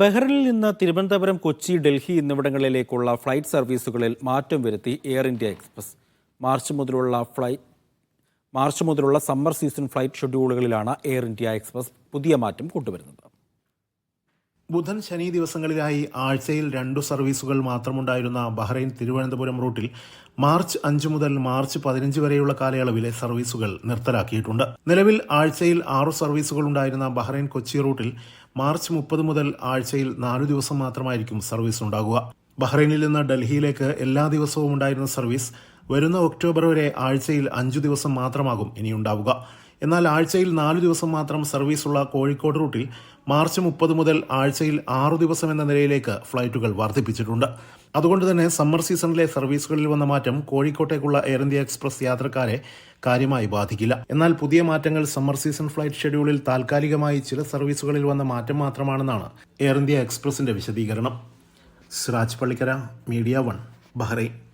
ബഹ്റിനിൽ നിന്ന് തിരുവനന്തപുരം കൊച്ചി ഡൽഹി എന്നിവിടങ്ങളിലേക്കുള്ള ഫ്ലൈറ്റ് സർവീസുകളിൽ മാറ്റം വരുത്തി എയർ ഇന്ത്യ എക്സ്പ്രസ്. മാർച്ച് മുതലുള്ള ഫ്ലൈറ്റ് മാർച്ച് മുതലുള്ള സമ്മർ സീസൺ ഫ്ലൈറ്റ് ഷെഡ്യൂളുകളിലാണ് എയർ ഇന്ത്യ എക്സ്പ്രസ് പുതിയ മാറ്റം കൊണ്ടുവരുന്നത്. ബുധൻ ശനി ദിവസങ്ങളിലായി ആഴ്ചയിൽ രണ്ടു സർവീസുകൾ മാത്രമുണ്ടായിരുന്ന ബഹ്റൈൻ തിരുവനന്തപുരം റൂട്ടിൽ മാർച്ച് അഞ്ച് മുതൽ മാർച്ച് പതിനഞ്ച് വരെയുള്ള കാലയളവിലെ സർവീസുകൾ നിർത്തലാക്കിയിട്ടുണ്ട്. നിലവിൽ ആഴ്ചയിൽ ആറു സർവീസുകൾ ഉണ്ടായിരുന്ന ബഹ്റൈൻ കൊച്ചി റൂട്ടിൽ മാർച്ച് മുപ്പത് മുതൽ ആഴ്ചയിൽ നാലു ദിവസം മാത്രമായിരിക്കും സർവീസ് ഉണ്ടാകുക. ബഹ്റൈനിൽ നിന്ന് ഡൽഹിയിലേക്ക് എല്ലാ ദിവസവും ഉണ്ടായിരുന്ന സർവീസ് വരുന്ന ഒക്ടോബർ വരെ ആഴ്ചയിൽ അഞ്ചു ദിവസം മാത്രമാകും ഇനിയുണ്ടാവുക. എന്നാൽ ആഴ്ചയിൽ നാല് ദിവസം മാത്രം സർവീസുള്ള കോഴിക്കോട് റൂട്ടിൽ മാർച്ച് മുപ്പത് മുതൽ ആഴ്ചയിൽ ആറു ദിവസം എന്ന നിലയിലേക്ക് ഫ്ലൈറ്റുകൾ വർദ്ധിപ്പിച്ചിട്ടുണ്ട്. അതുകൊണ്ട് തന്നെ സമ്മർ സീസണിലെ സർവീസുകളിൽ വന്ന മാറ്റം കോഴിക്കോട്ടേക്കുള്ള എയർ ഇന്ത്യ എക്സ്പ്രസ് യാത്രക്കാരെ കാര്യമായി ബാധിക്കില്ല. എന്നാൽ പുതിയ മാറ്റങ്ങൾ സമ്മർ സീസൺ ഫ്ലൈറ്റ് ഷെഡ്യൂളിൽ താൽക്കാലികമായി ചില സർവീസുകളിൽ വന്ന മാറ്റം മാത്രമാണെന്നാണ് എയർ ഇന്ത്യ എക്സ്പ്രസിന്റെ വിശദീകരണം. Siraj Pallikkara media one Bahrain.